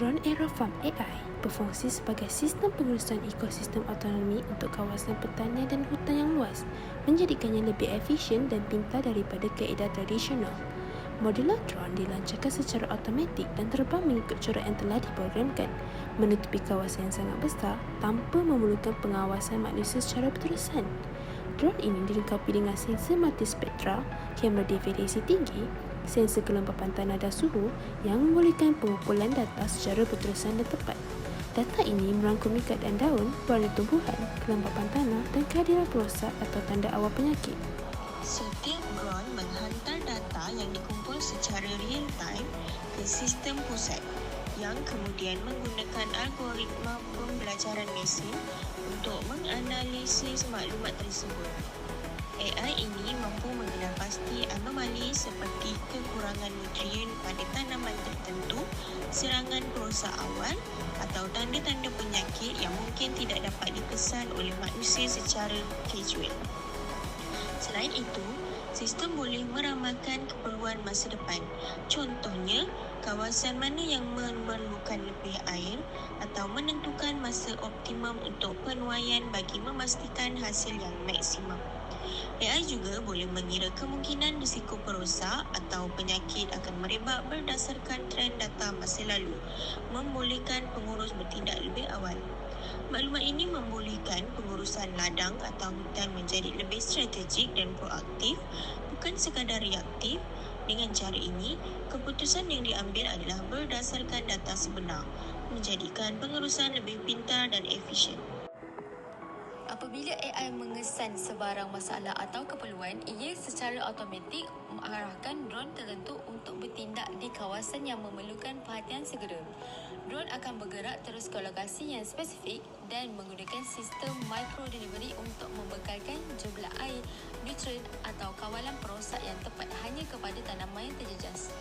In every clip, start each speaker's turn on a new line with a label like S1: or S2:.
S1: Drone Aerofarm AI berfungsi sebagai sistem pengurusan ekosistem autonomi untuk kawasan pertanian dan hutan yang luas, menjadikannya lebih efisien dan pintar daripada kaedah tradisional. Modular drone dilancarkan secara automatik dan terbang mengikut corak yang telah diprogramkan, menutupi kawasan yang sangat besar tanpa memerlukan pengawasan manusia secara berterusan. Drone ini dilengkapi dengan sensor multispektra, kamera definisi tinggi, sensor kelembapan tanah dan suhu yang membolehkan pengumpulan data secara berterusan dan tepat. Data ini merangkumi keadaan daun, warna tumbuhan, kelembapan tanah dan kehadiran perosak atau tanda awal penyakit.
S2: Setiap drone menghantar data yang dikumpul secara real time ke sistem pusat yang kemudian menggunakan algoritma pembelajaran mesin untuk menganalisis maklumat tersebut. AI ini mampu mengenal pasti anomali kekurangan nutrien pada tanaman tertentu, serangan perosak awal atau tanda-tanda penyakit yang mungkin tidak dapat dikesan oleh manusia secara casual. Selain itu, sistem boleh meramalkan keperluan masa depan. Contohnya, kawasan mana yang memerlukan lebih air atau menentukan masa optimum untuk penuaian bagi memastikan hasil yang maksimum. AI juga boleh mengira kemungkinan risiko perosak atau penyakit akan merebak berdasarkan trend data masa lalu, membolehkan pengurus bertindak lebih awal. Maklumat ini membolehkan pengurusan ladang atau hutan menjadi lebih strategik dan proaktif, bukan sekadar reaktif. Dengan cara ini, keputusan yang diambil adalah berdasarkan data sebenar, menjadikan pengurusan lebih pintar dan efisien.
S3: Apabila AI mengesan sebarang masalah atau keperluan, ia secara automatik mengarahkan drone tertentu untuk bertindak di kawasan yang memerlukan perhatian segera. Drone akan bergerak terus ke lokasi yang spesifik dan menggunakan sistem micro delivery untuk membekalkan jumlah air, nutrien atau kawalan perosak yang tepat hanya kepada tanaman yang terjejas.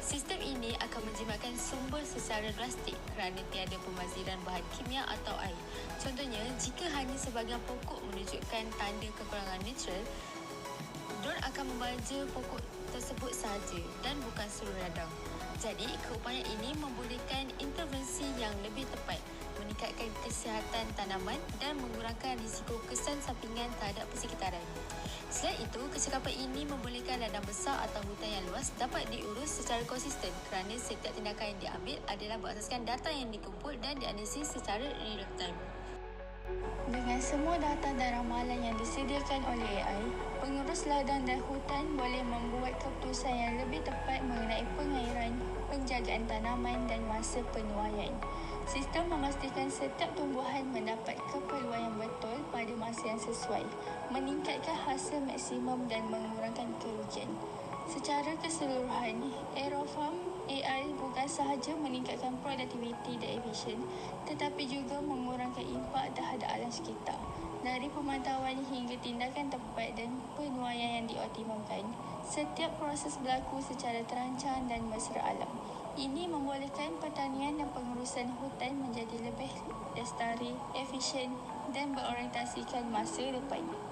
S3: Sistem ini akan menjimatkan sumber secara drastik kerana tiada pemaziran bahan kimia atau air. Contohnya, jika hanya sebahagian pokok menunjukkan tanda kekurangan nutrien, drone akan membaja pokok tersebut sahaja dan bukan seluruh ladang. Jadi, keupayaan ini membolehkan intervensi yang lebih tepat, meningkatkan kesihatan tanaman dan mengurangkan risiko kesan sampingan terhadap persekitaran. Selain itu, kecekapan ini membolehkan ladang besar atau hutan yang luas dapat diurus secara konsisten kerana setiap tindakan yang diambil adalah berasaskan data yang dikumpul dan dianalisis secara real time.
S4: Semua data dan ramalan yang disediakan oleh AI, pengurus ladang dan hutan boleh membuat keputusan yang lebih tepat mengenai pengairan, penjagaan tanaman dan masa penuaian. Sistem memastikan setiap tumbuhan mendapat keperluan yang betul pada masa yang sesuai, meningkatkan hasil maksimum dan mengurangkan kerugian. Secara keseluruhan, Aerofarm AI bukan sahaja meningkatkan produktiviti dan efisien, tetapi juga mengurangkan impak terhadap alam sekitar. Dari pemantauan hingga tindakan tepat dan penuaian yang dioptimumkan, setiap proses berlaku secara terancang dan mesra alam. Ini membolehkan pertanian dan pengurusan hutan menjadi lebih lestari, efisien dan berorientasikan masa depan.